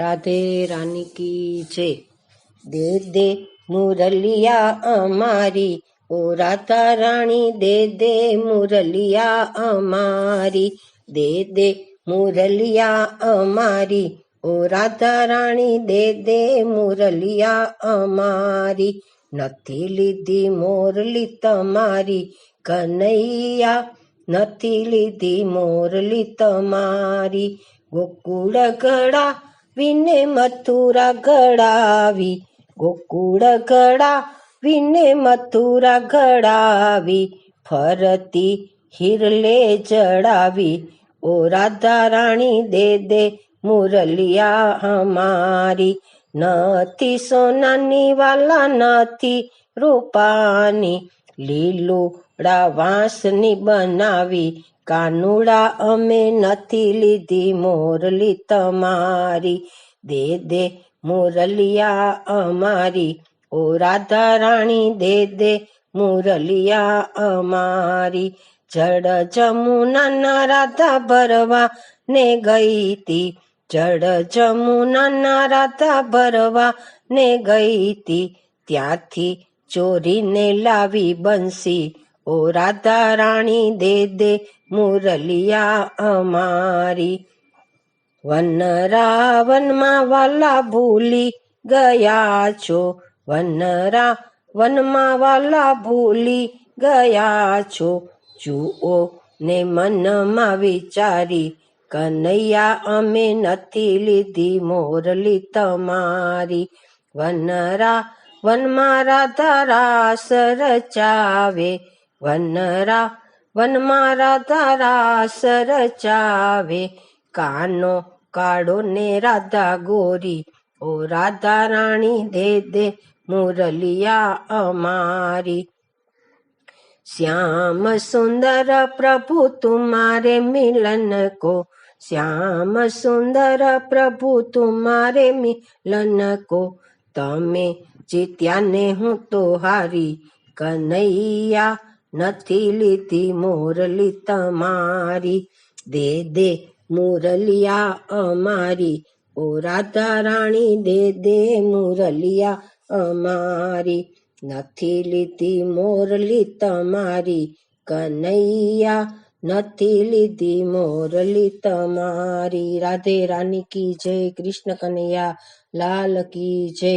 રાધે રાની કી છે દે દે મુરલિયા અમારી. ઓ રાધા રાણી, દે દે મુરલિયા અમારી. દે દે મુરલિયા અમારી. ઓ રાધા રાણી, દે દે મુરલિયા અમારી. નથી લીધી મોરલી તમારી. કનૈયા, નથી લીધી મોરલી તમારી. ગોકુળ ગળા વિને મથુરા ગળાવી, ગોકુળ ગળા, વિને મથુરા ગળાવી, ફરતી હિરલે જડાવી ઓ રાધા રાણી દે દે મુરલિયા અમારી નથી સોનાની વાલા, નથી રૂપાની, લીલુડા વાંસની બનાવી કાનુડા અમે નથી લીધી મોરલી તમારી. દે દે, મુરલિયા અમારી. ઓ રાધા રાણી દે દે, મુરલિયા અમારી. જડ જમુના રાધા ભરવા ને ગઈ તી. જડ જમુના રાધા ભરવા ને ગઈ તી. ત્યાંથી ચોરીને લાવી બંસી. ઓ રાધા રાણી, દે દે મુરલિયા અમારી. વન રાવનમાં વાલા ભૂલી ગયા છો વનરા વનમાં વાલા ભૂલી ગયા છો. જુઓ ને મનમાં વિચારી, કનૈયા અમે નથી લીધી મોરલી તમારી. વનરા વનમાં રાધા રાસ રચાવે વનરા વનમાં રાધા રાસ રચાવે કાનો કાળો ને રાધા ગોરી, ઓ રાધા રાણી દે દે મુરલિયા અમારી. શ્યામ સુંદર પ્રભુ તુમારે મિલન કો, શ્યામ સુંદર પ્રભુ તુમારે મિલન કો. તમે જીત્યા ને હું તો હારી કનૈયા નથી લીધી મોરલી તમારી દે દે મુરલિયા અમારી ઓ રાધા રાણી દે દે મુરલિયા અમારી નથી લીધી મોરલી તમારી કનૈયા નથી લીધી મોરલી તમારી રાધે રાની કી જય કૃષ્ણ કનૈયા લાલ કી જય